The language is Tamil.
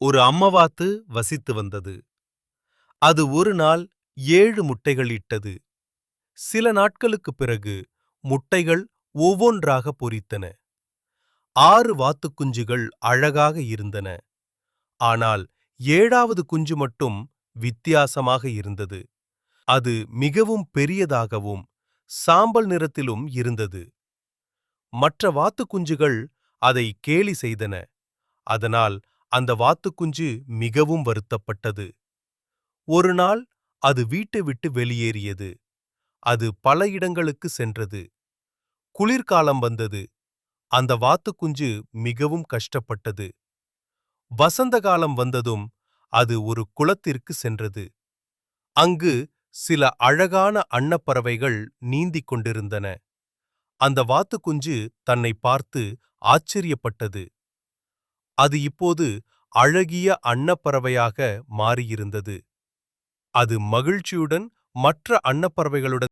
ஒரு அம்மவாத்து வசித்து வந்தது. அது ஒரு நாள் ஏழு முட்டைகள் இட்டது. சில நாட்களுக்குப் பிறகு முட்டைகள் ஒவ்வொன்றாக பொரித்தன. ஆறு வாத்துக் குஞ்சுகள் அழகாக இருந்தன. ஆனால் ஏழாவது குஞ்சு மட்டும் வித்தியாசமாக இருந்தது. அது மிகவும் பெரியதாகவும் சாம்பல் நிறத்திலும் இருந்தது. மற்ற வாத்துக் குஞ்சுகள் அதை கேலி செய்தன. அதனால் அந்த வாத்துக் குஞ்சு மிகவும் வருத்தப்பட்டது. ஒரு நாள் அது வீட்டை விட்டு வெளியேறியது. அது பல இடங்களுக்கு சென்றது. குளிர்காலம் வந்தது. அந்த வாத்துக் குஞ்சு மிகவும் கஷ்டப்பட்டது. வசந்த காலம் வந்ததும் அது ஒரு குளத்திற்கு சென்றது. அங்கு சில அழகான அன்னப்பறவைகள் நீந்திக் கொண்டிருந்தன. அந்த வாத்துக் குஞ்சு தன்னை பார்த்து ஆச்சரியப்பட்டது. அது இப்போது அழகிய அன்னப்பறவையாக மாறியிருந்தது. அது மகிழ்ச்சியுடன் மற்ற அன்னப்பறவைகளுடன்